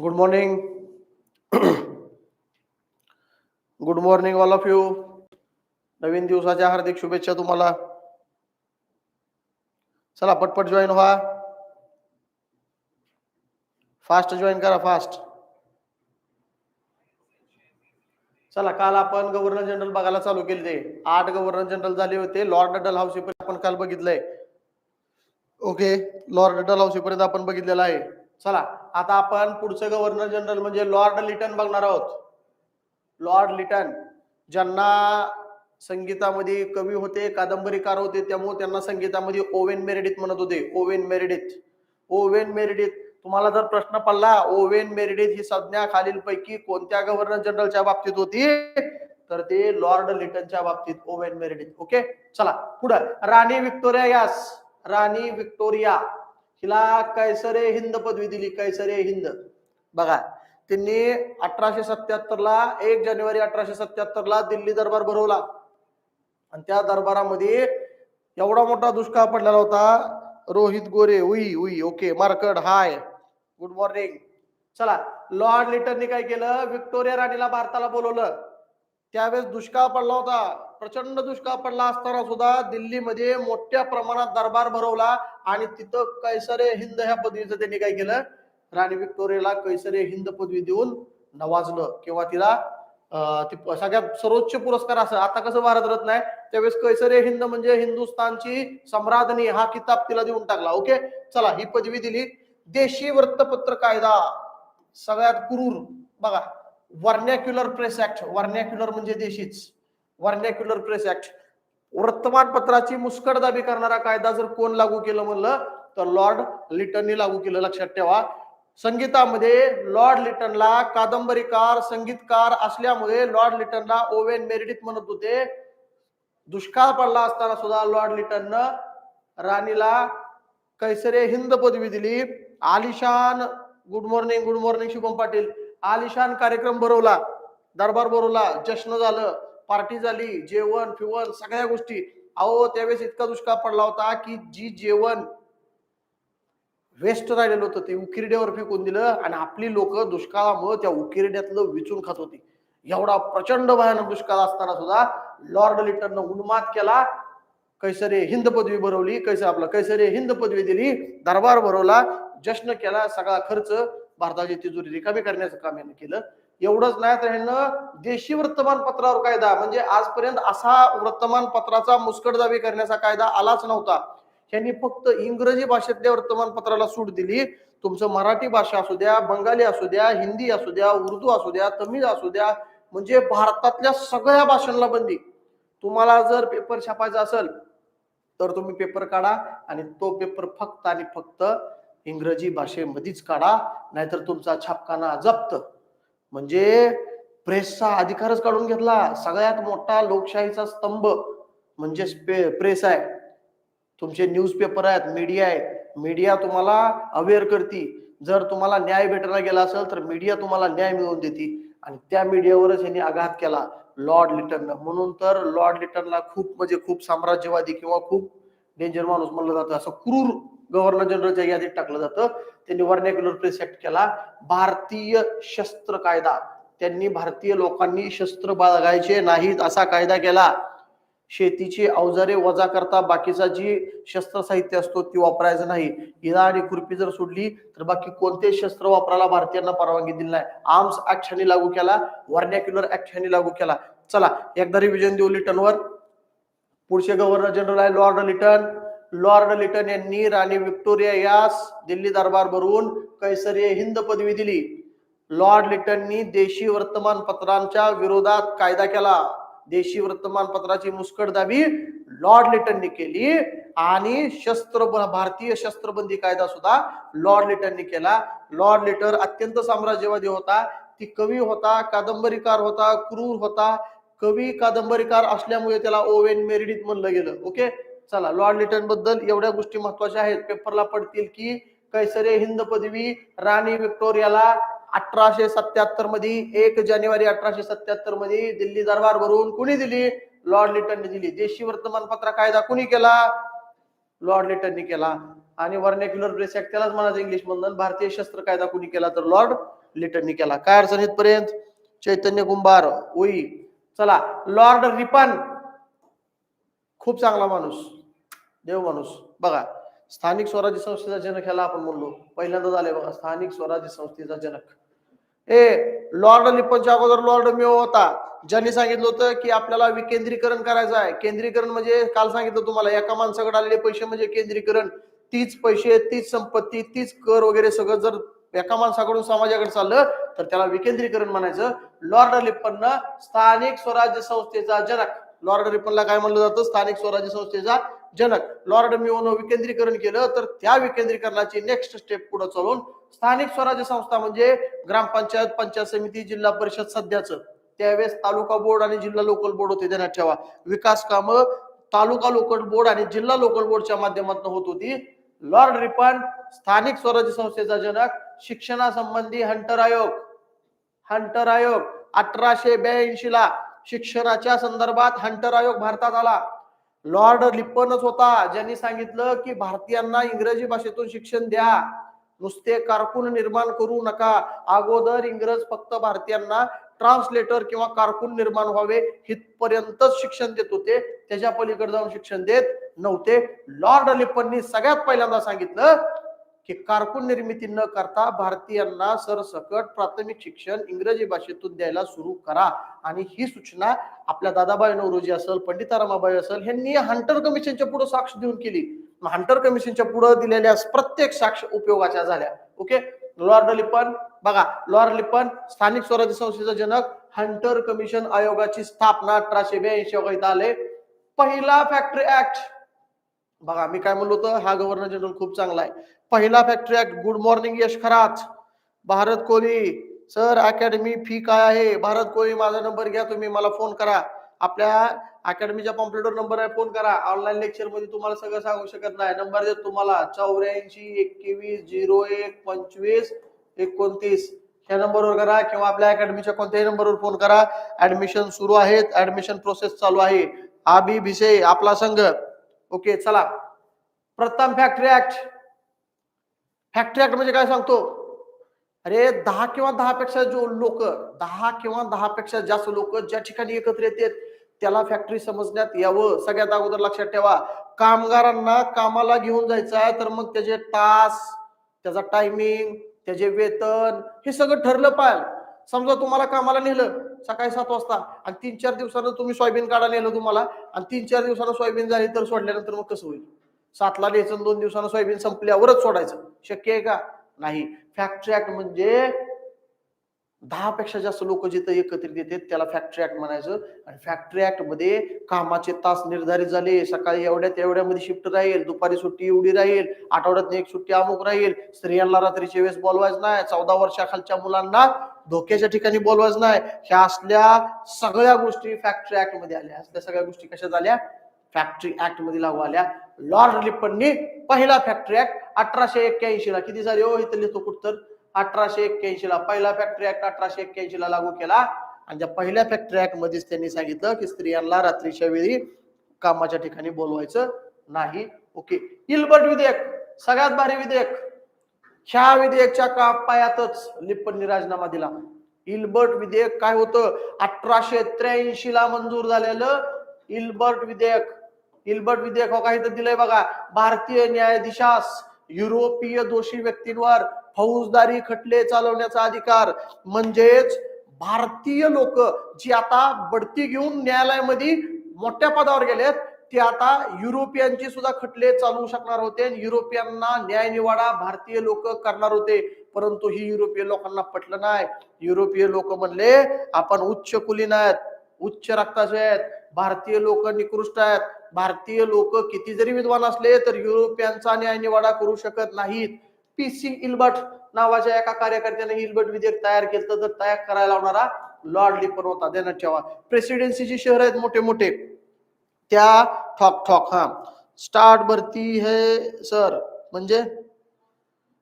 Good morning good morning all of you नवीन दिवसाच्या हार्दिक शुभेच्छा तुम्हाला. चला पटपट जॉईन व्हा. फास्ट जॉईन करा फास्ट चला काल आपण गव्हर्नर जनरल बघायला चालू केले ते. आठ गव्हर्नर जनरल झाले होते. लॉर्ड डल हाऊसीपर्यंत आपण काल बघितलंय. ओके लॉर्ड डल हाऊसीपर्यंत आपण बघितलेलं आहे. चला आता आपण पुढचं गव्हर्नर जनरल म्हणजे लॉर्ड लिटन बघणार आहोत. लॉर्ड लिटन ज्यांना संगीतामध्ये कवी होते कादंबरीकार होते त्यामुळे त्यांना संगीतामध्ये ओवेन मेरेडित म्हणत होते. ओवेन मेरेडित ओवेन मेरेडित तुम्हाला जर प्रश्न पडला ओवेन मेरिडित ही संज्ञा खालील पैकी कोणत्या गव्हर्नर जनरलच्या बाबतीत होती? तर ते लॉर्ड लिटनच्या बाबतीत ओवेन मेरिडित ओके चला पुढं. राणी विक्टोरिया यास. राणी विक्टोरिया. हिला कैसरे हिंद पदवी दिली कैसरे हिंद. बघा त्यांनी अठराशे सत्याहत्तर ला एक जानेवारी अठराशे सत्याहत्तर ला दिल्ली दरबार भरवला. आणि त्या दरबारामध्ये एवढा मोठा दुष्काळ पडलेला होता रोहित गोरे उई उई okay Markad hi good morning. चला लॉर्ड लिटनने काय केलं विक्टोरिया राणीला भारताला बोलवलं. त्यावेळेस दुष्काळ पडला होता. प्रचंड दुष्काळ पडला असताना सुद्धा दिल्लीमध्ये मोठ्या प्रमाणात दरबार भरवला आणि तिथं कैसरे हिंद ह्या पदवीचं त्यांनी काय केलं? राणी विक्टोरियाला कैसरे हिंद पदवी देऊन नवाजलं. किंवा तिला ती सगळ्यात सर्वोच्च पुरस्कार असं आता कसं भारतरत्न आहे त्यावेळेस कैसरे हिंद म्हणजे हिंदुस्थानची सम्राज्ञी हा किताब तिला देऊन टाकला. ओके? चला ही पदवी दिली. देशी वृत्तपत्र कायदा सगळ्यात क्रूर. बघा वर्नॅक्युलर प्रेस ऍक्ट वर्नॅक्युलर म्हणजे देशीच. वर्नॅक्युलर प्रेस ऍक्ट वर्तमानपत्राची मुस्कडदाबी करणारा कायदा जर कोण लागू केलं म्हणलं तर लॉर्ड लिटननी लागू केलं. लक्षात ठेवा. संगीतामध्ये लॉर्ड लिटनला कादंबरीकार संगीतकार असल्यामुळे लॉर्ड लिटनला ओवेन मेरिडित म्हणत होते. दुष्काळ पडला असताना सुद्धा लॉर्ड लिटननं राणीला कैसरे हिंद पदवी दिली. आलिशान good morning good morning Shubham Patil. आलिशान कार्यक्रम भरवला. दरबार भरवला. जश्न झालं. पार्टी झाली जेवण फिवण सगळ्या गोष्टी. अहो त्यावेळेस इतका दुष्काळ पडला होता की जी जेवण वेस्ट राहिलेलं होतं ते उकिरड्यावर फेकून दिलं आणि आपली लोक दुष्काळामुळे त्या उकिरड्यातलं विचून खात होती. एवढा प्रचंड भयानक दुष्काळ असताना सुद्धा लॉर्ड लिटननं उन्माद केला. कैसरे हिंद पदवी भरवली कैसे आपला कैसरे हिंद पदवी दिली दरबार भरवला जश्न केला सगळा खर्च भारताची तिजोरी रिकामी करण्याचं काम यानं केलं. एवढंच नाही तर ह्यानं देशी वर्तमानपत्रावर कायदा म्हणजे आजपर्यंत असा वर्तमानपत्राचा मुस्कटदाबी करण्याचा कायदा आलाच नव्हता. ह्यांनी फक्त इंग्रजी भाषेतल्या वर्तमानपत्राला सूट दिली. तुमचं मराठी भाषा असू द्या बंगाली असू द्या हिंदी असू द्या उर्दू असू द्या तमिळ असू द्या म्हणजे भारतातल्या सगळ्या भाषांना बंदी. तुम्हाला जर पेपर छापायचा असेल तर तुम्ही पेपर काढा आणि तो पेपर फक्त आणि फक्त इंग्रजी भाषेमध्येच काढा नाहीतर तुमचा छापखाना जप्त. म्हणजे प्रेसचा अधिकारच काढून घेतला. सगळ्यात मोठा लोकशाहीचा स्तंभ म्हणजे प्रेस आहे. तुमचे न्यूजपेपर आहेत मीडिया आहे मीडिया तुम्हाला अवेअर करते. जर तुम्हाला न्याय भेटायला गेला असेल तर मीडिया तुम्हाला न्याय मिळवून देते. आणि त्या मीडियावरच यांनी आघात केला. लॉर्ड लिटन म्हणून तर लॉर्ड लिटनला खूप म्हणजे खूप साम्राज्यवादी किंवा खूप डेंजर माणूस म्हणलं जातं. असं क्रूर गव्हर्नर जनरलच्या यादीत टाकलं जातं. त्यांनी वर्नॅक्युलर प्रेस केला. भारतीय शस्त्र कायदा. त्यांनी भारतीय लोकांनी शस्त्र बाळगायचे नाहीत असा कायदा केला. शेतीची अवजारे वजा करता बाकीचा जी शस्त्र साहित्य असतो ती वापरायचं नाही. इरा आणि खुरपी जर सोडली तर बाकी कोणते शस्त्र वापरायला भारतीयांना परवानगी दिली नाही. आर्म्स ऍक्ट लागू केला. वर्नॅक्युलर ऍक्ट लागू केला. चला एकदा रिव्हिजन देऊ लिटनवर पुढचे गव्हर्नर जनरल आहे लॉर्ड लिटन लॉर्ड लिटन यांनी राणी विक्टोरिया यास दिल्ली दरबार भरून कैसरीय हिंद पदवी दिली. लॉर्ड लिटननी देशी वर्तमानपत्रांच्या विरोधात कायदा केला. देशी वर्तमानपत्राची मुस्कटदाबी लॉर्ड लिटननी केली आणि शस्त्र भारतीय शस्त्रबंदी कायदा सुद्धा लॉर्ड लिटननी केला. लॉर्ड लिटर अत्यंत साम्राज्यवादी होता. ती कवी होता कादंबरीकार होता क्रूर होता. कवी कादंबरीकार असल्यामुळे त्याला ओवेन मेरिडित म्हणलं गेलं. ओके? चला लॉर्ड लिटनबद्दल एवढ्या गोष्टी महत्त्वाच्या आहेत. पेपरला पडतील की कैसरे हिंद पदवी राणी विक्टोरियाला अठराशे सत्याहत्तरमध्ये एक जानेवारी अठराशे सत्याहत्तरमध्ये दिल्ली दरबार भरून कुणी दिली? लॉर्ड लिटनने दिली. देशी वर्तमानपत्र कायदा कुणी केला? लॉर्ड लिटनने केला. आणि वर्नॅक्युलर प्रेस ऍक्ट त्यालाच म्हणायचं इंग्लिश मधून. भारतीय शस्त्र कायदा कुणी केला? तर लॉर्ड लिटननी केला. काय अडचण इथपर्यंत? चैतन्य कुंभार ओई चला लॉर्ड रिपन. खूप चांगला माणूस. देव माणूस. बघा स्थानिक स्वराज्य संस्थेचा जनक ह्याला आपण म्हणलो. पहिल्यांदा झाले बघा स्थानिक स्वराज्य संस्थेचा जनक. ए लॉर्ड लिपनच्या अगोदर लॉर्ड मिओ होता. ज्यांनी सांगितलं होतं की आपल्याला विकेंद्रीकरण करायचं आहे. केंद्रीकरण म्हणजे काल सांगितलं तुम्हाला एका माणसाकडे आलेले पैसे म्हणजे केंद्रीकरण. तीच पैसे तीच संपत्ती तीच कर वगैरे सगळं जर एका माणसाकडून समाजाकडे चाललं तर त्याला विकेंद्रीकरण म्हणायचं. लॉर्ड लिपननं स्थानिक स्वराज्य संस्थेचा जनक. लॉर्ड रिपनला काय म्हणलं जातं? स्थानिक स्वराज्य संस्थेचा जनक लॉर्ड मिओनं विकेंद्रीकरण केलं तर त्या विकेंद्रीकरणाची नेक्स्ट स्टेप पुढे चालून स्थानिक स्वराज्य संस्था म्हणजे ग्रामपंचायत पंचायत समिती जिल्हा परिषद सध्याचं. त्यावेळेस तालुका बोर्ड आणि जिल्हा लोकल बोर्ड होते ध्यानात ठेवा. विकास कामं तालुका लोकल बोर्ड आणि जिल्हा लोकल बोर्डच्या माध्यमातून होत होती. लॉर्ड रिपन स्थानिक स्वराज्य संस्थेचा जनक शिक्षणासंबंधी हंटर आयोग. हंटर आयोग अठराशे ब्याऐंशी ला शिक्षणाच्या संदर्भात हंटर आयोग भारतात आला. लॉर्ड लिप्पनच होता ज्यांनी सांगितलं की भारतीयांना इंग्रजी भाषेतून शिक्षण द्या. नुसते कारकून निर्माण करू नका. अगोदर इंग्रज फक्त भारतीयांना ट्रान्सलेटर किंवा कारकून निर्माण व्हावे हितपर्यंतच शिक्षण देत होते. त्याच्या पलीकडे जाऊन शिक्षण देत नव्हते. लॉर्ड लिप्पननी सगळ्यात पहिल्यांदा सांगितलं की कारकून निर्मिती न करता भारतीयांना सरसकट प्राथमिक शिक्षण इंग्रजी भाषेतून द्यायला सुरू करा. आणि ही सूचना आपल्या दादाबाई नवरोजी असेल पंडितारामाबाई असेल यांनी हंटर कमिशनच्या पुढे साक्ष देऊन केली. हंटर कमिशनच्या पुढे दिलेल्या प्रत्येक साक्ष उपयोगाच्या झाल्या. ओके? लॉर्ड लिपन बघा लॉर्ड लिपन स्थानिक स्वराज्य संस्थेचा जनक हंटर कमिशन आयोगाची स्थापना अठराशे ब्याऐंशी इथं आले. पहिला फॅक्टरी ऍक्ट बघा मी काय म्हणलो होतं? हा गव्हर्नर जनरल खूप चांगला आहे. पहिला factory act good morning Yash खराच Bharat Kohli sir academy fee काय आहे? भारत कोहली माझा नंबर घ्या तुम्ही मला फोन करा. आपल्या अकॅडमीच्या कॉम्प्युटर नंबर आहे फोन करा. ऑनलाईन लेक्चरमध्ये तुम्हाला सगळं सांगू शकत नाही. नंबर देत तुम्हाला चौऱ्याऐंशी एकवीस झिरो एक पंचवीस एकोणतीस. ह्या नंबरवर करा किंवा आपल्या अकॅडमीच्या कोणत्याही नंबरवर फोन करा. ऍडमिशन सुरू आहेत. ऍडमिशन प्रोसेस चालू आहे. आबी भिसे आपला संघ. ओके चला. प्रथम फॅक्टरी ऍक्ट फॅक्टरी ऍक्ट म्हणजे काय सांगतो? अरे दहा किंवा दहा पेक्षा जो लोक दहा किंवा दहा पेक्षा जास्त लोक ज्या ठिकाणी एकत्र येतात त्याला फॅक्टरी समजण्यात यावं. सगळ्यात अगोदर लक्षात ठेवा. कामगारांना कामाला घेऊन जायचं आहे तर मग त्याचे तास त्याचा टायमिंग त्याचे वेतन हे सगळं ठरलं पाहिजे. समजा तुम्हाला कामाला नेलं सकाळी सात वाजता आणि तीन चार दिवसानं तुम्ही सोयाबीन काढा नेलं तुम्हाला आणि तीन चार दिवसानं सोयाबीन झाली तर सोडल्यानंतर मग कसं होईल? सातला द्यायचं दोन दिवसानं सोयाबीन संपल्यावरच सोडायचं. शक्य आहे का? नाही. फॅक्टरी ऍक्ट म्हणजे दहा पेक्षा जास्त लोक जिथं एकत्रित येतात त्याला फॅक्टरी ऍक्ट म्हणायचं. आणि फॅक्टरी ऍक्टमध्ये कामाचे तास निर्धारित झाले. सकाळी एवढ्या तेवढ्यामध्ये शिफ्ट राहील दुपारी सुट्टी एवढी राहील आठवड्यात एक सुट्टी अमुक राहील. स्त्रियांना रात्रीच्या वेळेस बोलवायचं नाही. चौदा वर्षाखालच्या मुलांना धोक्याच्या ठिकाणी बोलवायचं नाही. ह्या असल्या सगळ्या गोष्टी फॅक्टरी ऍक्टमध्ये आल्या. असल्या सगळ्या गोष्टी कशा झाल्या? फॅक्टरी ऍक्टमध्ये लागू आल्या. लॉर्ड लिप्पननी पहिला फॅक्टरी ऍक्ट अठराशे एक्क्याऐंशी ला. किती झाले हो? इथं लिहितो कुठतर. अठराशे एक्क्याऐंशी ला. पहिला फॅक्टरी ऍक्ट अठराशे एक्क्याऐंशी ला लागू केला. आणि त्या पहिल्या फॅक्टरी ऍक्ट मध्येच त्यांनी सांगितलं की स्त्रियांना रात्रीच्या वेळी कामाच्या ठिकाणी बोलवायचं नाही. ओके. इल्बर्ट विधेयक. सगळ्यात भारी विधेयक. ह्या विधेयकच्या का पायातच लिप्पननी राजीनामा दिला. इल्बर्ट विधेयक काय होतं? अठराशे त्र्याऐंशी ला मंजूर झालेलं इल्बर्ट विधेयक. इल्बर्ट विधेयक हो तर दिलंय बघा. भारतीय न्यायाधीशास युरोपीय दोषी व्यक्तींवर फौजदारी खटले चालवण्याचा अधिकार. म्हणजेच भारतीय लोक जी आता बढती घेऊन न्यायालयामध्ये मोठ्या पदावर गेलेत ते आता युरोपियांची सुद्धा खटले चालवू शकणार होते युरोपियांना न्याय निवाडा भारतीय लोक करणार होते. परंतु ही युरोपीय लोकांना पटलं नाही. युरोपीय लोक म्हणले आपण उच्च कुलीन आहेत उच्च रक्ताचे आहेत भारतीय लोक निकृष्ट आहेत भारतीय लोक किती जरी विद्वान असले तर युरोपियांचा न्यायनिवाडा करू शकत नाहीत. पी. सी. इल्बर्ट नावाच्या एका कार्यकर्त्याने इल्बर्ट विधेयक तयार केलं तर तयार करायला लावणारा लॉर्ड लिपर होता. देण्यात ठेवा. प्रेसिडेन्सीचे शहर आहेत मोठे मोठे. त्या ठॉक ठॉक हा. स्टार्ट भरती है सर म्हणजे?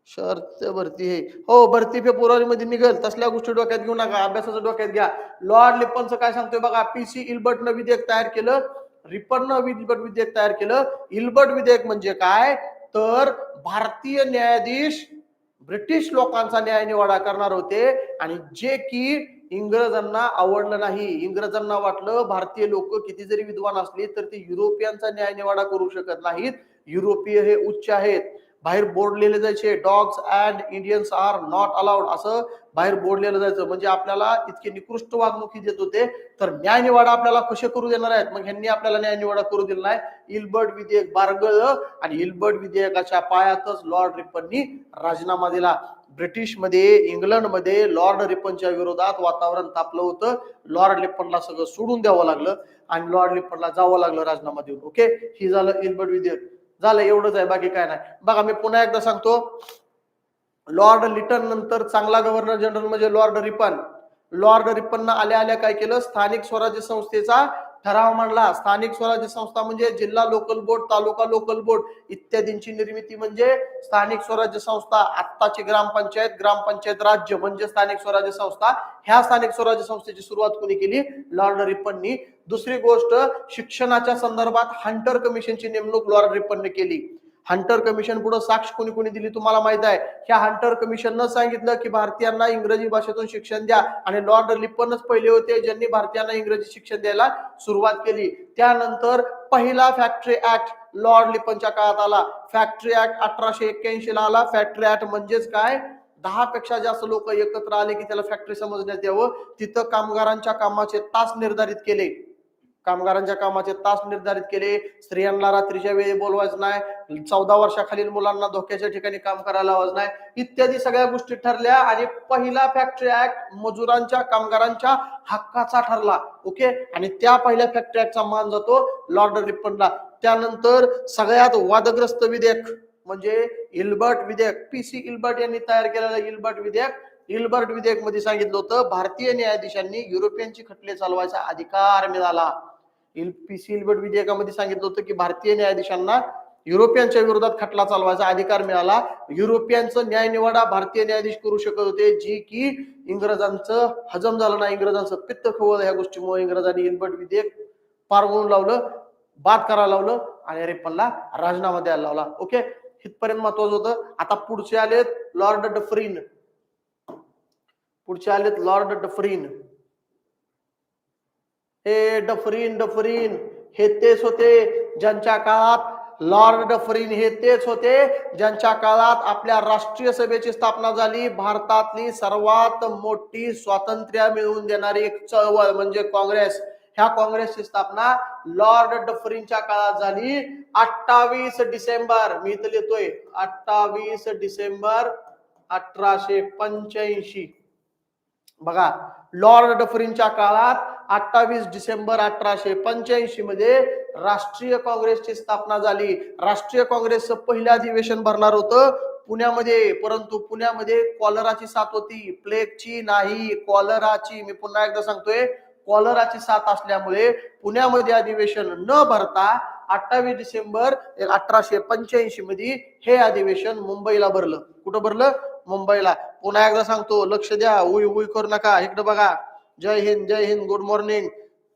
शर्त भरती हे. हो भरती फेब्रुवारी मध्ये निघेल. तसल्या गोष्टी डोक्यात घेऊ नका. अभ्यासाचं डोक्यात घ्या. लॉर्ड लिपनचं काय सांगतोय बघा. पीसी इल्बर्ट न विधेयक तयार केलं. रिपन्न इल्बर्ट विधेयक तयार केलं. इल्बर्ट विधेयक म्हणजे काय? तर भारतीय न्यायाधीश ब्रिटिश लोकांचा न्याय निवाडा करणार होते. आणि जे की इंग्रजांना आवडलं नाही. इंग्रजांना वाटलं भारतीय लोक किती जरी विद्वान असले तर ते युरोपियांचा न्याय निवाडा करू शकत नाहीत. युरोपीय हे उच्च आहेत. बाहेर बोर्ड लिहिले जायचे. Dogs and Indians are not allowed असं बाहेर बोर्ड लिहिलं जायचं. म्हणजे आपल्याला इतके निकृष्ट वागणुकी देत होते. तर न्याय निवाडा आपल्याला कसे करू देणार आहेत? मग ह्यांनी आपल्याला न्याय निवाडा करू दिला नाही. इल्बर्ट विधेयक बारगळ आणि इल्बर्ट विधेयकाच्या पायातच लॉर्ड रिपननी राजीनामा दिला. ब्रिटिशमध्ये इंग्लंडमध्ये लॉर्ड रिपनच्या विरोधात वातावरण तापलं होतं. लॉर्ड रिपनला सगळं सोडून द्यावं लागलं आणि लॉर्ड रिपनला जावं लागलं राजीनामा देऊन. ओके ही झालं इल्बर्ट विधेयक. झालं एवढंच आहे बाकी काय नाही. बघा मी पुन्हा एकदा सांगतो लॉर्ड लिटन नंतर चांगला गव्हर्नर जनरल म्हणजे लॉर्ड रिपन. लॉर्ड रिपन आल्या आल्या काय केलं? स्थानिक स्वराज्य संस्थेचा ठराव मांडला. स्थानिक स्वराज्य संस्था म्हणजे जिल्हा लोकल बोर्ड तालुका लोकल बोर्ड इत्यादींची निर्मिती म्हणजे स्थानिक स्वराज्य संस्था आत्ताची ग्रामपंचायत ग्रामपंचायत राज्य म्हणजे स्थानिक स्वराज्य संस्था. ह्या स्थानिक स्वराज्य संस्थेची सुरुवात कोणी केली? लॉर्ड रिपननी. दुसरी गोष्ट शिक्षणाच्या संदर्भात हंटर कमिशनची नेमणूक लॉर्ड रिपनने केली. हंटर कमिशन पुढे साक्ष कोणी कोणी दिली तुम्हाला माहीत आहे. ह्या हंटर कमिशननं सांगितलं की भारतीयांना इंग्रजी भाषेतून शिक्षण द्या आणि लॉर्ड लिप्पनच पहिले होते ज्यांनी भारतीयांना इंग्रजी शिक्षण द्यायला सुरुवात केली. त्यानंतर पहिला फॅक्टरी ऍक्ट लॉर्ड लिपनच्या काळात आला. फॅक्टरी ऍक्ट अठराशे एक्क्याऐंशी ला आला. फॅक्टरी ऍक्ट म्हणजेच काय? दहा पेक्षा जास्त लोक एकत्र आले की त्याला फॅक्टरी समजण्यात यावं. तिथं कामगारांच्या कामाचे तास निर्धारित केले. कामगारांच्या कामाचे तास निर्धारित केले. स्त्रियांना रात्रीच्या वेळी बोलवायचं नाही. चौदा वर्षाखालील मुलांना धोक्याच्या ठिकाणी काम करायला लावायचं नाही. इत्यादी सगळ्या गोष्टी ठरल्या आणि पहिला फॅक्टरी ऍक्ट मजुरांच्या कामगारांच्या हक्काचा ठरला. ओके आणि त्या पहिल्या फॅक्टरी ऍक्टचा मान जातो लॉर्ड रिपनला त्यानंतर सगळ्यात वादग्रस्त विधेयक म्हणजे इल्बर्ट विधेयक. पी सी इल्बर्ट यांनी तयार केलेलं इल्बर्ट विधेयक. इल्बर्ट विधेयकमध्ये सांगितलं होतं भारतीय न्यायाधीशांनी युरोपियनची खटले चालवायचा अधिकार मिळाला. पी विधेयकामध्ये सांगितलं होतं की भारतीय न्यायाधीशांना युरोपियनच्या विरोधात खटला चालवायचा अधिकार मिळाला. युरोपियनचं न्याय निवाडा भारतीय न्यायाधीश करू शकत होते जी की इंग्रजांचं हजम झालं नाही. इंग्रजांचं पित्त खवळ ह्या गोष्टीमुळे इंग्रजांनी इल्बर्ट विधेयक पारवून लावलं बाद करायला लावलं आणि रिपनला राजीनामा द्यायला लावला. ओके इथपर्यंत महत्वाचं होतं. आता पुढचे आलेत लॉर्ड डफरीन. पुढचे आलेत लॉर्ड डफरीन. हे डफरीन डफरीन हे तेच होते ज्यांच्या काळात लॉर्ड डफरीन हे तेच होते ज्यांच्या काळात आपल्या राष्ट्रीय सभेची स्थापना झाली. भारतातली सर्वात मोठी स्वातंत्र्य मिळवून देणारी एक चळवळ म्हणजे काँग्रेस. ह्या काँग्रेसची स्थापना लॉर्ड डफरीनच्या काळात झाली. अठ्ठावीस डिसेंबर मी इथं लिहितोय अठ्ठावीस डिसेंबर अठराशे पंच्याऐंशी. बघा लॉर्ड डफरीनच्या काळात अठ्ठावीस डिसेंबर अठराशे पंच्याऐंशी मध्ये राष्ट्रीय काँग्रेसची स्थापना झाली. राष्ट्रीय काँग्रेसचं पहिलं अधिवेशन भरणार होतं पुण्यामध्ये. परंतु पुण्यामध्ये कॉलराची साथ होती. प्लेगची नाही कॉलराची. मी पुन्हा एकदा सांगतोय कॉलराची साथ असल्यामुळे पुण्यामध्ये अधिवेशन न भरता अठ्ठावीस डिसेंबर अठराशे पंच्याऐंशी मध्ये हे अधिवेशन मुंबईला भरलं. कुठं भरलं? मुंबईला. पुन्हा एकदा सांगतो लक्ष द्या. उई उई करू नका. इकडे बघा. जय हिंद जय हिंद गुड मॉर्निंग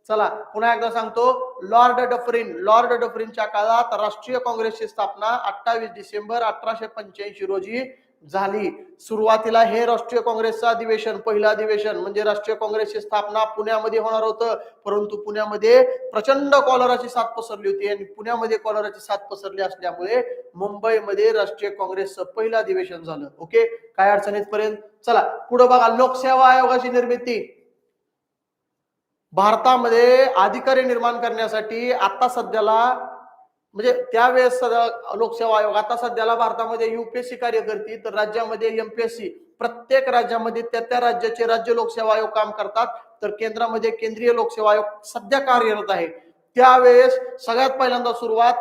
चला पुन्हा एकदा सांगतो लॉर्ड डफरिन लॉर्ड डफरीनच्या काळात राष्ट्रीय काँग्रेसची स्थापना अठ्ठावीस डिसेंबर अठराशे पंच्याऐंशी रोजी झाली. सुरुवातीला हे राष्ट्रीय काँग्रेसचं अधिवेशन पहिलं अधिवेशन म्हणजे राष्ट्रीय काँग्रेसची स्थापना पुण्यामध्ये होणार होतं. परंतु पुण्यामध्ये प्रचंड कॉलराची साथ पसरली होती आणि पुण्यामध्ये कॉलराची साथ पसरली असल्यामुळे मुंबईमध्ये राष्ट्रीय काँग्रेसचं पहिलं अधिवेशन झालं. ओके? काय अडचणीत पर्यंत चला पुढे बघा लोकसेवा आयोगाची निर्मिती. भारतामध्ये अधिकारी निर्माण करण्यासाठी आता सध्याला म्हणजे त्यावेळेस सध्या लोकसेवा आयोग आता सध्याला भारतामध्ये युपीएससी कार्य करते तर राज्यामध्ये एमपीएससी प्रत्येक राज्यामध्ये त्या त्या राज्याचे राज्य लोकसेवा आयोग काम करतात तर केंद्रामध्ये केंद्रीय लोकसेवा आयोग सध्या कार्यरत आहे. त्यावेळेस सगळ्यात पहिल्यांदा सुरुवात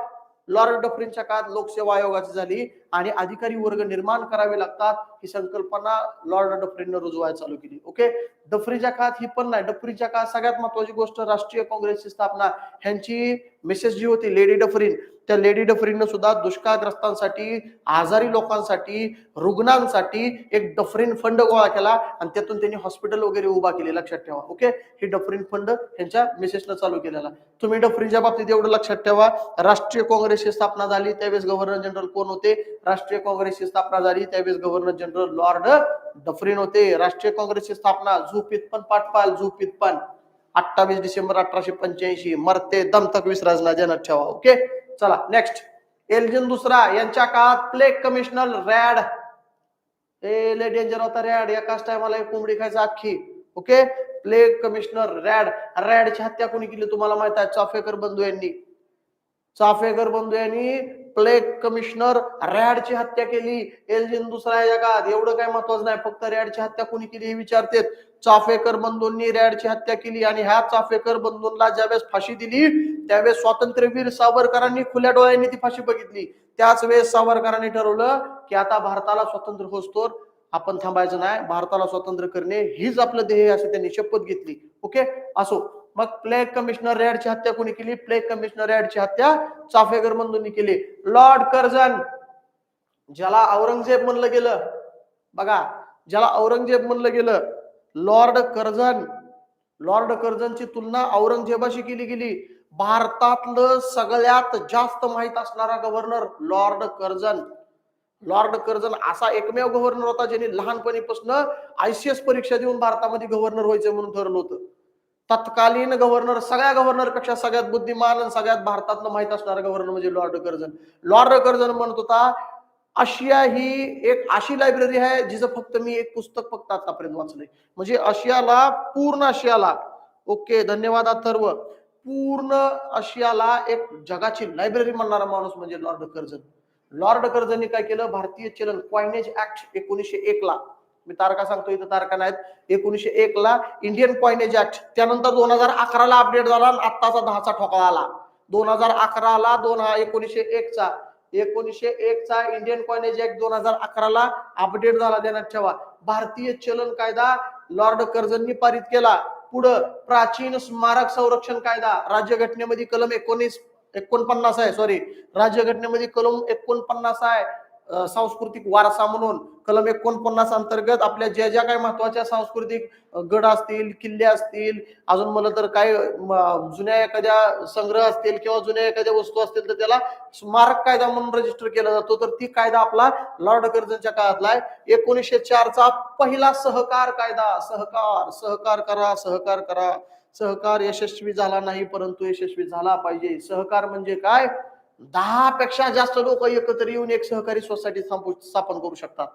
लॉर्ड डफरीनच्या काळात लोकसेवा आयोगाची झाली. आणि अधिकारी वर्ग निर्माण करावे लागतात ही संकल्पना लॉर्ड डफरीनं रुजवायला चालू केली. ओके डफरीच्या काळात ही पण नाही. डफरीच्या काळात सगळ्यात महत्वाची गोष्ट राष्ट्रीय काँग्रेसची स्थापना. ह्यांची मेसेज जी होती लेडी डफरीन त्या लेडी डफरीनं सुद्धा दुष्काळग्रस्तांसाठी आजारी लोकांसाठी रुग्णांसाठी एक डफरीन फंड गोळा केला आणि त्यातून त्यांनी हॉस्पिटल वगैरे उभा केले लक्षात ठेवा. ओके ही डफरीन फंड ह्यांच्या मेसेजनं चालू केलेला. तुम्ही डफरीनच्या बाबतीत एवढं लक्षात ठेवा. राष्ट्रीय काँग्रेसची स्थापना झाली त्यावेळेस गव्हर्नर जनरल कोण होते? राष्ट्रीय काँग्रेसची स्थापना झाली. त्यावेळेस गव्हर्नर जनरल लॉर्ड डफरिन होते. राष्ट्रीय काँग्रेसची स्थापना झुपित पण पाटपाल झुपित पण. अठ्ठावीस डिसेंबर अठराशे पंच्याऐंशी. मरते दम तक विसराजना ध्यानात ठेवा. ओके चला नेक्स्ट एल्जिन दुसरा. यांच्या काळात प्लेग कमिशनर रॅड. ए लय डेंजर होता रॅड. एकाच टायमाला एक कोंबडी खायचा अख्खी. Okay plague commissioner Rand. रॅडची हत्या कोणी केली तुम्हाला माहीत आहे? चाफेकर बंधू यांनी. चाफेकर बंधू यांनी प्लेग कमिशनर रॅडची हत्या केली. एल्जिन दुसऱ्या जगात. एवढं काय महत्वाचं नाही. फक्त रॅडची हत्या कोणी केली हे विचारते चाफेकर बंधूंनी रॅडची हत्या केली आणि ह्या चाफेकर बंधूंना ज्यावेळेस फाशी दिली त्यावेळेस स्वातंत्र्यवीर सावरकरांनी खुल्या डोळ्यांनी ती फाशी बघितली. त्याच वेळेस सावरकरांनी ठरवलं की आता भारताला स्वातंत्र्य होस्तोर आपण थांबायचं नाही. भारताला स्वातंत्र्य करणे हीच आपलं ध्येय असे त्यांनी शपथ घेतली. ओके? असो. मग प्लेग कमिशनर रॅडची हत्या कोणी केली? प्लेग कमिशनर रॅडची हत्या चाफेकर बंधूंनी केली. लॉर्ड कर्जन ज्याला औरंगजेब म्हणलं गेलं. बघा ज्याला औरंगजेब म्हणलं गेलं लॉर्ड कर्जन लॉर्ड कर्जनची तुलना औरंगजेबाशी केली गेली. भारतातलं सगळ्यात जास्त माहीत असणारा governor lord Curzon. Lord Curzon असा एकमेव गव्हर्नर होता ज्यांनी लहानपणीपासून आयसीएस परीक्षा देऊन भारतामध्ये गव्हर्नर व्हायचं म्हणून ठरलं होतं. तत्कालीन गव्हर्नर सगळ्या गव्हर्नरपेक्षा सगळ्यात बुद्धिमान आणि सगळ्यात भारतातलं माहीत असणारा गव्हर्नर म्हणजे लॉर्ड कर्जन लॉर्ड कर्जन म्हणत होता आशिया ही एक अशी लायब्ररी आहे जिचं फक्त मी एक पुस्तक फक्त आतापर्यंत वाचलंय. म्हणजे आशियाला पूर्ण आशियाला ओके धन्यवाद अथर्व पूर्ण आशियाला एक जगाची लायब्ररी म्हणणारा माणूस म्हणजे लॉर्ड कर्जन लॉर्ड कर्जनने काय केलं? भारतीय चलन क्वायनेज ऍक्ट एकोणीसशे एक ला मी तारखा सांगतो इथं तारखा नाहीत. एकोणीशे एक ला इंडियन कॉइनेज ऍक्ट त्यानंतर दोन हजार अकराला अपडेट झाला आणि आत्ताचा दहाचा ठोकळा आला. दोन हजार अकराला दोन एकोणीशे एक चा. एकोणीशे एक चा इंडियन कॉइनेज ऍक्ट दोन हजार अकराला अपडेट झाला देण्यात ठेवा. भारतीय चलन कायदा लॉर्ड कर्जननी पारित केला. पुढं प्राचीन स्मारक संरक्षण कायदा राज्यघटनेमध्ये कलम एकोणीस एकोणपन्नास आहे सॉरी राज्यघटनेमध्ये कलम एकोणपन्नास आहे. सांस्कृतिक वारसा म्हणून कलम एकोणपन्नास अंतर्गत आपल्या ज्या ज्या काही महत्त्वाच्या सांस्कृतिक गड असतील किल्ले असतील अजून म्हणलं तर काय जुन्या एखाद्या संग्रह असतील किंवा जुन्या एखाद्या वस्तू असतील तर त्याला स्मारक कायदा म्हणून रजिस्टर केला जातो. तर ती कायदा आपला लॉर्ड कर्जनच्या काळातला आहे. एकोणीसशे चारचा पहिला सहकार कायदा सहकार सहकार करा सहकार करा. सहकार यशस्वी झाला नाही परंतु यशस्वी झाला पाहिजे. सहकार म्हणजे काय? दहा पेक्षा जास्त लोक एकत्र येऊन एक सहकारी सोसायटी स्थापन करू शकतात.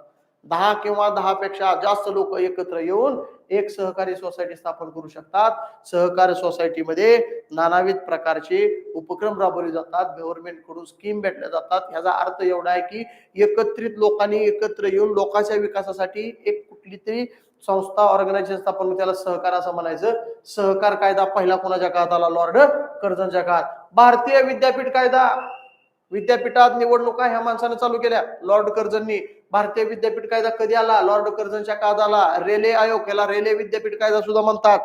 दहा किंवा दहा पेक्षा जास्त लोक एकत्र येऊन एक सहकारी सोसायटी स्थापन करू शकतात. सहकारी सोसायटीमध्ये नानाविध प्रकारचे उपक्रम राबवले जातात. गव्हर्नमेंटकडून स्कीम भेटल्या जातात. ह्याचा अर्थ एवढा आहे की एकत्रित लोकांनी एकत्र येऊन लोकांच्या विकासासाठी एक कुठली तरी संस्था ऑर्गनायझेशन स्थापन त्याला सहकार असं म्हणायचं. सहकार कायदा पहिला कोणाच्या काळात आला? लॉर्ड कर्जनच्या काळात. भारतीय विद्यापीठ कायदा. विद्यापीठात निवडणुका ह्या माणसाने चालू केल्या. लॉर्ड कर्जननी भारतीय विद्यापीठ कायदा कधी आला? लॉर्ड कर्जनच्या काळात आला. रेल्वे आयोग याला रेल्वे विद्यापीठ कायदा सुद्धा म्हणतात.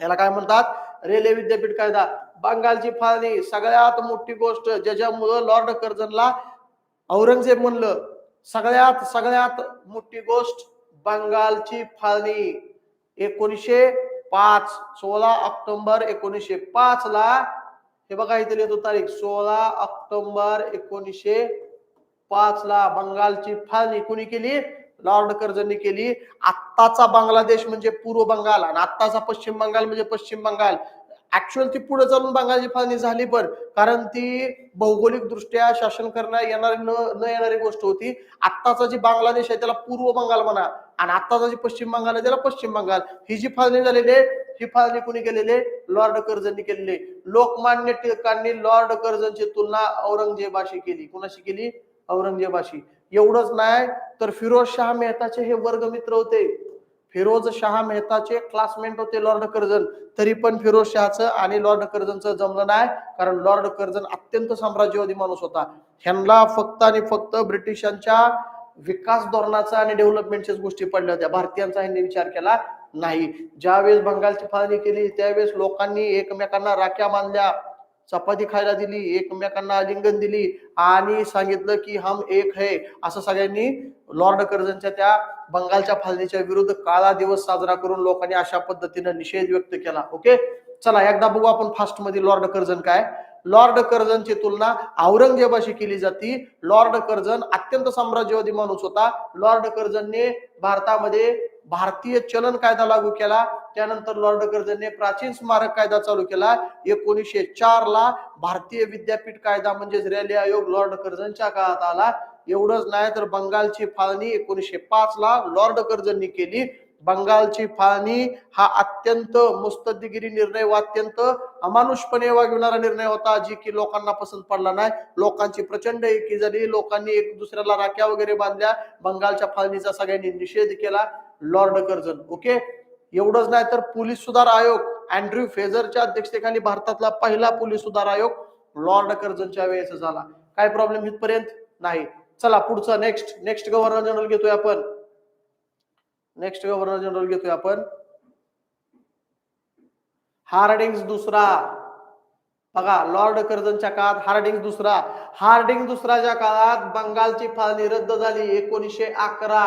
याला काय म्हणतात? रेल्वे विद्यापीठ कायदा. बंगालची फाळणी सगळ्यात मोठी गोष्ट ज्याच्यामुळं लॉर्ड कर्जनला औरंगजेब म्हणलं. सगळ्यात सगळ्यात मोठी गोष्ट बंगालची फाळणी. एकोणीसशे पाच सोळा ऑक्टोबर एकोणीसशे पाच ला हे बघा इथे लिहितो तारीख सोळा ऑक्टोबर एकोणीसशे पाच ला बंगालची फाळणी कोणी केली? लॉर्ड कर्जननी केली. आत्ताचा बांगलादेश म्हणजे पूर्व बंगाल आणि आत्ताचा पश्चिम बंगाल म्हणजे पश्चिम बंगाल. ऍक्च्युअल ती पुढे चालून बंगालची फाळणी झाली पण कारण ती भौगोलिक दृष्ट्या शासन करण्यात येणारी न न येणारी गोष्ट होती. आत्ताचा जी बांगलादेश आहे त्याला पूर्व बंगाल म्हणा आणि आत्ताचा जी पश्चिम बंगाल आहे त्याला पश्चिम बंगाल. ही जी फाळणी झालेली आहे ही फाळणी कुणी केलेली आहे? लॉर्ड कर्जननी केलेली लोकमान्य टिळकांनी लॉर्ड कर्जनची तुलना औरंगजेबाशी केली. कुणाशी केली? औरंगजेबाशी. एवढंच नाही तर फिरोज शहा मेहताचे हे वर्गमित्र होते. फिरोज शहा मेहताचे क्लासमेट होते लॉर्ड कर्जन. तरी पण फिरोज शहाचं आणि लॉर्ड कर्जनचं जमलं नाही कारण लॉर्ड कर्जन अत्यंत साम्राज्यवादी माणूस होता. ह्यांना फक्त आणि फक्त ब्रिटिशांच्या विकास धोरणाचा आणि डेव्हलपमेंटच्याच गोष्टी पडल्या होत्या. भारतीयांचा ह्यांनी विचार केला नाही. ज्यावेळेस बंगालची फाळणी केली त्यावेळेस लोकांनी एकमेकांना राख्या बांधल्या. चपाती खायला दिली एकमेकांना आलिंगन दिली आणि सांगितलं की हम एक है. असं सगळ्यांनी लॉर्ड कर्जनच्या त्या बंगालच्या फाळणीच्या विरुद्ध काळा दिवस साजरा करून लोकांनी अशा पद्धतीनं निषेध व्यक्त केला. ओके चला एकदा बघू आपण फास्टमध्ये लॉर्ड कर्जन काय लॉर्ड कर्जनची तुलना औरंगजेबाशी केली जाते. लॉर्ड कर्जन अत्यंत साम्राज्यवादी माणूस होता. लॉर्ड कर्जनने भारतामध्ये भारतीय चलन कायदा लागू केला. त्यानंतर लॉर्ड कर्जनने प्राचीन स्मारक कायदा चालू केला. एकोणीसशे चार ला भारतीय विद्यापीठ कायदा म्हणजेच रॅली आयोग लॉर्ड कर्जनच्या काळात आला. एवढंच नाही तर बंगालची फाळणी एकोणीसशे पाच ला लॉर्ड कर्जननी केली. बंगालची फाळणी हा अत्यंत मुस्तद्दीगिरी निर्णय व अत्यंत अमानुषपणे वागविणारा निर्णय होता जी की लोकांना पसंत पडला नाही. लोकांची प्रचंड एकी झाली. लोकांनी एक दुसऱ्याला राख्या वगैरे बांधल्या. बंगालच्या फाळणीचा सगळ्यांनी निषेध केला. लॉर्ड कर्जन ओके एवढंच नाही तर पोलीस सुधार आयोग अँड्र्यू फेझरच्या अध्यक्षतेखाली भारतातला पहिला पोलीस सुधार आयोग लॉर्ड कर्जनच्या वेळेस झाला. काय प्रॉब्लेम इथपर्यंत? नाही. चला पुढचं नेक्स्ट नेक्स्ट गव्हर्नर जनरल घेतोय आपण. नेक्स्ट गव्हर्नर जनरल घेतोय आपण. हार्डिंग्स दुसरा. बघा लॉर्ड कर्जनच्या काळात हार्डिंग दुसरा. हार्डिंग दुसराच्या काळात बंगालची फाळणी रद्द झाली एकोणीसशे अकरा.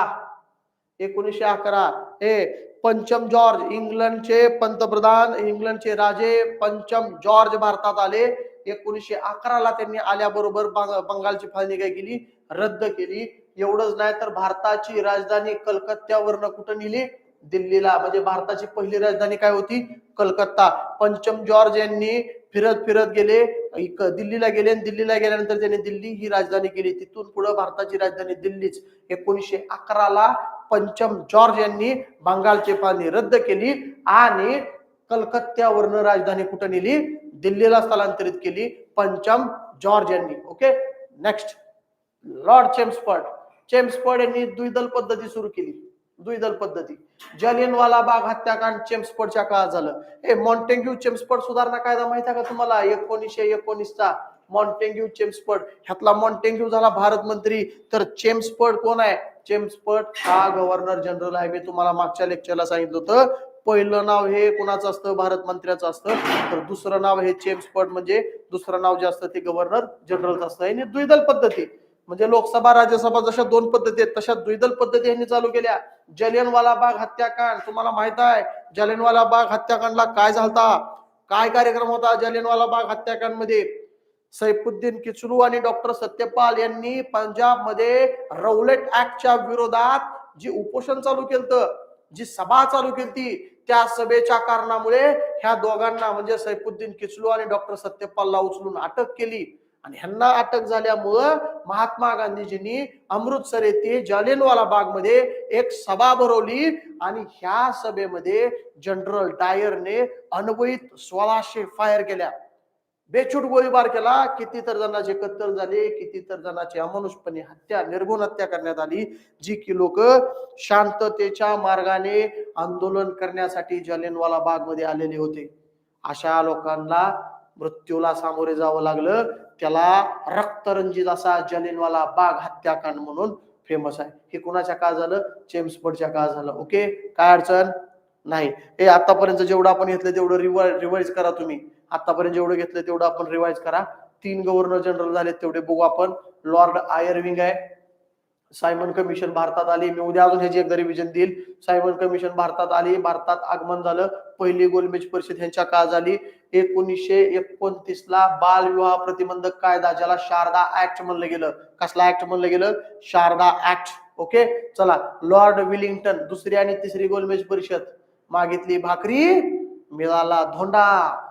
एकोणीसशे अकरा. हे पंचम जॉर्ज इंग्लंडचे पंतप्रधान इंग्लंडचे राजे पंचम जॉर्ज भारतात आले. एकोणीसशे अकराला त्यांनी आल्याबरोबर बंगालची फाळणी काय केली? रद्द केली. एवढंच नाही तर भारताची राजधानी कलकत्त्यावरनं कुठं नेली? दिल्लीला. म्हणजे भारताची पहिली राजधानी काय होती? कलकत्ता. पंचम जॉर्ज यांनी फिरत फिरत गेले. इक- दिल्लीला गेले आणि दिल्लीला गेल्यानंतर त्यांनी दिल्ली ही राजधानी केली. तिथून पुढे भारताची राजधानी दिल्लीच. एकोणीसशे अकराला पंचम जॉर्ज यांनी बंगालची पाणी रद्द केली आणि कलकत्त्यावरनं राजधानी कुठं नेली? दिल्लीला स्थलांतरित केली पंचम जॉर्ज यांनी. Okay next lord Chelmsford Chelmsford यांनी द्विदल पद्धती सुरू केली. द्विदल पद्धती. जलियनवाला बाग हत्याकांड चेम्सफर्डच्या काळात झालं. हे मॉन्टेंग्यू चेम्सफर्ड सुधारणा कायदा माहिती आहे का तुम्हाला? एकोणीसशे एकोणीसचा. मॉन्टेंग्यू चेम्सफर्ड ह्यातला मॉन्टेग्यू झाला भारत मंत्री. तर चेम्सफर्ड कोण आहे? चेम्सफर्ड हा गव्हर्नर जनरल आहे. मी तुम्हाला मागच्या लेक्चरला सांगितलं होतं. पहिलं नाव हे कोणाचं असतं? भारत मंत्र्याचं असतं. तर दुसरं नाव हे चेम्सफर्ड म्हणजे दुसरं नाव जे असतं ते गव्हर्नर जनरलचं असतं. आणि द्विदल पद्धती. म्हणजे लोकसभा राज्यसभा जशा दोन पद्धती आहेत तशा द्विदल पद्धती यांनी चालू केल्या. जलियनवाला बाग हत्याकांड. तुम्हाला माहीत आहे जलियनवाला बाग हत्याकांडला काय झालता? काय कार्यक्रम होता जलियनवाला बाग हत्याकांडमध्ये सैफुद्दीन किचलू आणि डॉक्टर सत्यपाल यांनी पंजाबमध्ये रौलेट ऍक्टच्या विरोधात जी उपोषण चालू केलं जी सभा चालू केली त्या सभेच्या कारणामुळे ह्या दोघांना म्हणजे सैफुद्दीन किचलू आणि डॉक्टर सत्यपालला उचलून अटक केली. आणि ह्यांना अटक झाल्यामुळं महात्मा गांधीजींनी अमृतसर येथे जालियनवाला बागमध्ये एक सभा भरवली आणि ह्या सभेमध्ये जनरल डायरने अनवहित सोळाशे फायर केल्या. बेछूट गोळीबार केला. किती तर जणांचे कत्तल झाले किती तर जणांची अमानुषपणे हत्या निर्गुण हत्या करण्यात आली जी की लोक शांततेच्या मार्गाने आंदोलन करण्यासाठी जलेनवाला बागमध्ये आलेले होते. अशा लोकांना मृत्यूला सामोरे जावं लागलं. त्याला रक्तरंजित असा जलेनवाला बाग हत्याकांड म्हणून फेमस आहे. हे कुणाच्या काळ झालं? जेम्स बर्डच्या काळ झालं? ओके काय अडचण? नाही. हे आतापर्यंत जेवढं आपण घेतलं तेवढं रिवर रिवाईज करा तुम्ही. आतापर्यंत जेवढं घेतलं तेवढं आपण रिवाइज करा. तीन गव्हर्नर जनरल झाले तेवढे बघू आपण. लॉर्ड आयरविंग आहे. सायमन कमिशन भारतात आली. मी उद्या अजून ह्याची एकदा रिव्हिजन देईल. सायमन कमिशन भारतात आली. भारतात आगमन झालं. पहिली गोलमेज परिषद ह्यांच्या काळ झाली. एकोणीसशे एकोणतीस ला बाल विवाह प्रतिबंधक कायदा ज्याला शारदा ऍक्ट म्हणलं गेलं. कसला ऍक्ट म्हणलं गेलं? शारदा ऍक्ट ओके चला. लॉर्ड विलिंग्टन दुसरी आणि तिसरी गोलमेज परिषद. मागितली भाकरी. मिळाला धोंडा.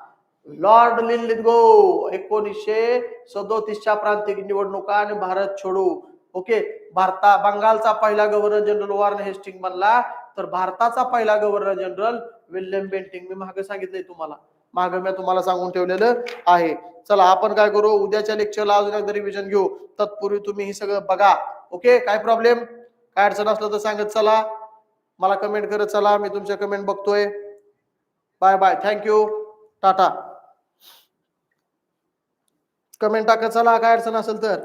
लॉर्ड लिलिथगो एकोणीसशे सदोतीसच्या प्रांतिक निवडणुका आणि भारत छोडू. ओके भारता बंगालचा पहिला गव्हर्नर जनरल वॉर्न हेस्टिंग बनला. तर भारताचा पहिला गव्हर्नर जनरल विल्यम बेंटिंग. मी मागे सांगितलंय तुम्हाला. मागे मी तुम्हाला सांगून ठेवलेलं आहे. चला आपण काय करू? उद्याच्या लेक्चरला अजून एकदा रिव्हिजन घेऊ. तत्पूर्वी तुम्ही हे सगळं बघा. ओके काय प्रॉब्लेम काय अडचण असलं तर सांगत चला. मला कमेंट करत चला. मी तुमच्या कमेंट बघतोय. Bye bye thank you tata. Comment टाकत चला काय अडचण असेल तर.